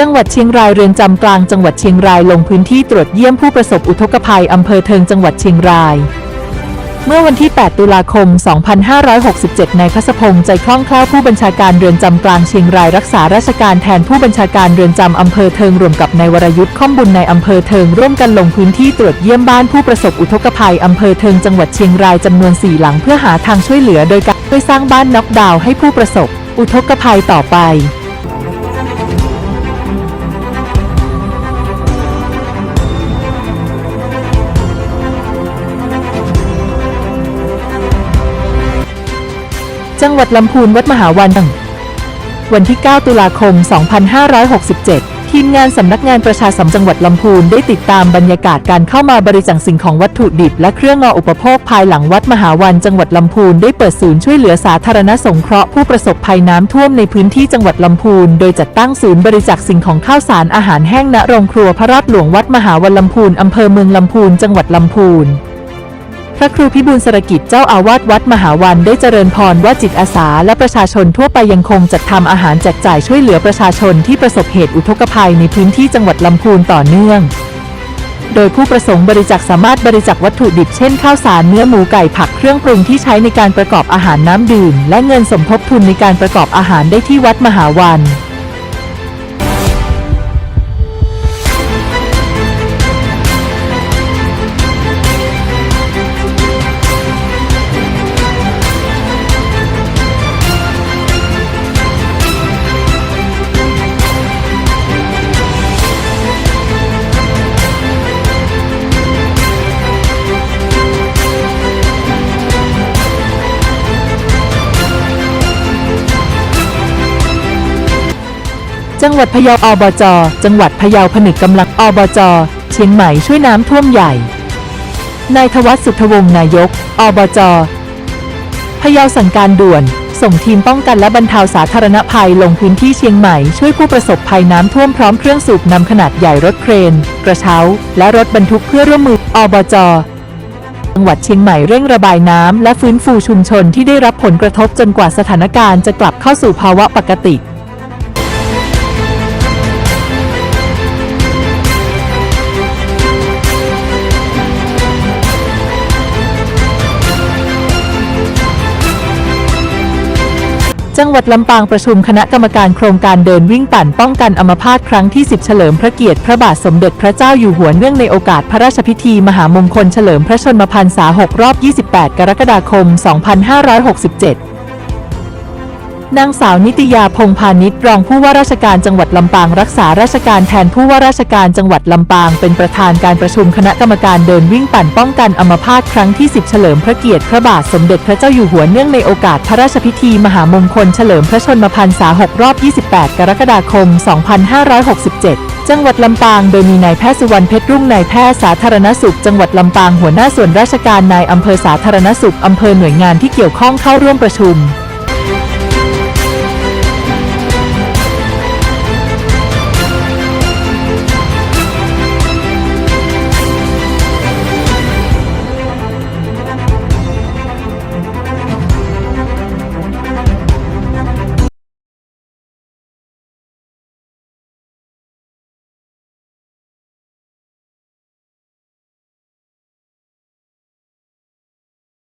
จังหวัดเชียงรายเรือนจำกลางจังหวัดเชียงรายลงพื้นที่ตรวจเยี่ยมผู้ประสบอุทกภัยอำเภอเทิงจังหวัดเชียงราย เมื่อวันที่ 8 ตุลาคม 2567 นายพัสพงษ์ใจคล่องแคล่วผู้บัญชาการเรือนจำกลางเชียงรายรักษาราชการแทนผู้บัญชาการเรือนจำอำเภอเทิงรวมกับนายวรยุทธ์ข้อมบุญในอำเภอเทิงร่วมกันลงพื้นที่ตรวจเยี่ยมบ้านผู้ประสบอุทกภัยอำเภอเทิงจังหวัดเชียงรายจำนวน 4 หลังเพื่อหาทางช่วยเหลือโดยการช่วยสร้างบ้านน็อกดาวน์ให้ผู้ประสบอุทกภัยต่อไป จังหวัดลำพูนวัดมหาวันวันที่ 9 ตุลาคม 2567ทีมงานสำนักงานประชาสัมจังหวัดลำพูนได้ติดตามบรรยากาศการเข้ามาบริจาคสิ่งของวัตถุดิบและเครื่องออุปโภคภายหลังวัดมหาวันจังหวัดลำพูนได้เปิดศูนย์ช่วยเหลือสาธารณสงเคราะห์ผู้ประสบภัยน้ำท่วมในพื้นที่จังหวัดลำพูน โดยจัดตั้งศูนย์บริจาคสิ่งของข้าวสารอาหารแห้งณโรงครัวพระราชหลวงวัดมหาวันลำพูนอำเภอเมืองลำพูนจังหวัดลำพูน พระครูพิบูลสรกิจเจ้าอาวาสวัดมหาวันได้เจริญพรว่าจิตอาสาและประชาชนทั่วไปยังคงจัดทำอาหารแจกจ่ายช่วยเหลือประชาชนที่ประสบเหตุอุทกภัยในพื้นที่จังหวัดลำพูนต่อเนื่อง โดยผู้ประสงค์บริจาคสามารถบริจาควัตถุดิบเช่นข้าวสารเนื้อหมูไก่ผักเครื่องปรุงที่ใช้ในการประกอบอาหารน้ำดื่ม และเงินสมทบทุนในการประกอบอาหารได้ที่วัดมหาวัน จังหวัดพะเยาอบจ จังหวัดพะเยาผนึกกำลังอบจ เชียงใหม่ช่วยน้ำท่วมใหญ่ นายทวัฒสุทธวงศ์นายก อบจ พะเยาสั่งการด่วน ส่งทีมป้องกันและบรรเทาสาธารณภัยลงพื้นที่เชียงใหม่ ช่วยผู้ประสบภัยน้ำท่วมพร้อมเครื่องสูบนำขนาดใหญ่รถเครน กระเช้า และรถบรรทุกเพื่อร่วมมือ อบจจังหวัดเชียงใหม่เร่งระบายน้ำและฟื้นฟูชุมชนที่ได้รับผลกระทบจนกว่าสถานการณ์จะกลับเข้าสู่ภาวะปกติ จังหวัดลำปางประชุมคณะกรรมการโครงการเดินวิ่งปั่นป้องกันอัมพาตครั้งที่ 10 เฉลิมพระเกียรติพระบาทสมเด็จพระเจ้าอยู่หัวเนื่องในโอกาสพระราชพิธีมหามงคลเฉลิมพระชนมพรรษา 6 รอบ 28 กรกฎาคม 2567 นางสาวนิตยาพงพาณิชย์รองผู้ว่าราชการจังหวัดลำปางรักษาราชการแทนผู้ว่าราชการจังหวัดลำปาง เป็นประธานการประชุมคณะกรรมการเดินวิ่งปั่นป้องกันอัมพาตครั้งที่ 10 เฉลิมพระเกียรติพระบาทสมเด็จพระเจ้าอยู่หัวเนื่องในโอกาสพระราชพิธีมหามงคลเฉลิมพระชนมพรรษา 6 รอบ 28 กรกฎาคม 2567จังหวัดลำปาง โดยมีนายแพทย์สุวรรณเพชรรุ่งนายแพทย์สาธารณสุข จังหวัดลำปางหัวหน้าส่วนราชการนายอำเภอสาธารณสุขอำเภอหน่วยงานที่เกี่ยวข้องเข้าร่วมประชุม